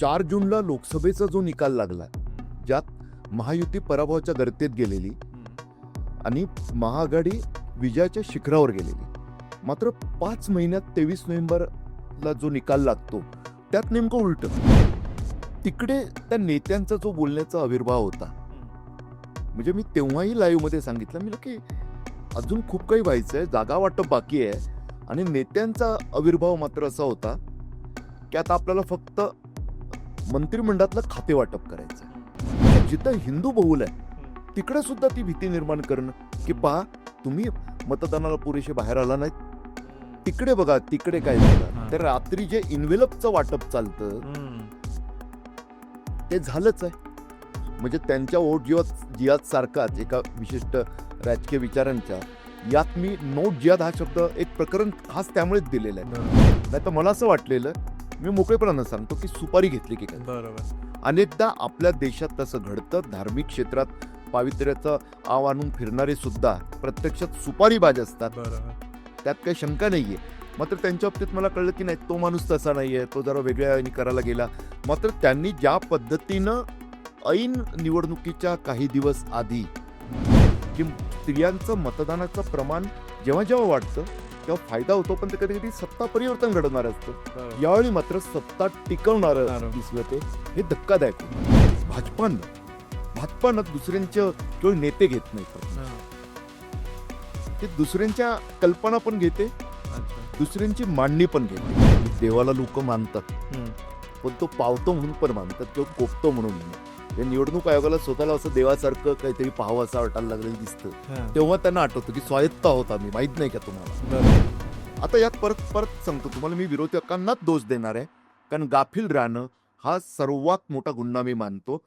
चार जूनला लोकसभेचा जो निकाल लागला ज्यात महायुती पराभवाच्या गर्तेत गेलेली आणि महाआघाडी विजयाच्या शिखरावर गेलेली. मात्र पाच महिन्यात तेवीस नोव्हेंबरला जो निकाल लागतो त्यात नेमकं उलट. तिकडे त्या नेत्यांचा जो बोलण्याचा आविर्भाव होता. म्हणजे मी तेव्हाही लाईव्हमध्ये सांगितलं मी की अजून खूप काही व्हायचं आहे जागा वाटप बाकी आहे. आणि नेत्यांचा आविर्भाव मात्र असा होता की आता आपल्याला फक्त मंत्रिमंडळातलं खाते वाटप करायचं. जिथं हिंदू बहुल आहे तिकडे सुद्धा ती भीती निर्माण करणं. की पहा तुम्ही मतदानाला पुरेसे बाहेर आला नाहीत. तिकडे बघा तिकडे काय. झालं. तर रात्री जे इन्व्हेलपचं वाटप चालतं ते झालंच आहे. म्हणजे त्यांच्या ओट जियाद जियाद सारखाच एका विशिष्ट राजकीय विचारांच्या यात मी नोट जियाद हा शब्द एक प्रकरण खास त्यामुळेच दिलेला आहे. नाही तर मला असं वाटलेलं मी मोकळेपणानं सांगतो की सुपारी घेतली की काय. बरोबर. अनेकदा आपल्या देशात तसं घडतं धार्मिक क्षेत्रात पावित्र्याचं आव आणून फिरणारे सुद्धा प्रत्यक्षात सुपारीबाज असतात. बरोबर. त्यात काही शंका नाहीये. मात्र त्यांच्या बाबतीत मला कळलं की नाही तो माणूस तसा नाहीये तो जरा वेगळ्या याने करायला गेला. मात्र त्यांनी ज्या पद्धतीनं ऐन निवडणुकीच्या काही दिवस आधी की स्त्रियांचं मतदानाचं प्रमाण जेव्हा जेव्हा वाटतं तेव्हा फायदा होतो पण ते कधी कधी सत्ता परिवर्तन घडवणार असतं. यावेळी मात्र सत्ता टिकवणारं. दिसलं ते हे धक्कादायक. भाजपानं भाजपानं दुसऱ्यांच्या किंवा नेते घेत नाही. ते दुसऱ्यांच्या कल्पना पण घेते. दुसऱ्यांची मांडणी पण घेते देवाला लोक मानतात. पण तो पावतो म्हणून पण मानतात किंवा कोपतो म्हणून. या निवडणूक आयोगाला स्वतःला असं देवासारखं काहीतरी पाहावं असं वाटायला लागलेलं दिसतं. तेव्हा त्यांना आठवतं की स्वायत्त होता मी माहीत नाही का तुम्हाला. आता यात परत परत सांगतो तुम्हाला मी विरोधकांनाच दोष देणार आहे कारण गाफील राहणं हा सर्वात मोठा गुन्हा मी मानतो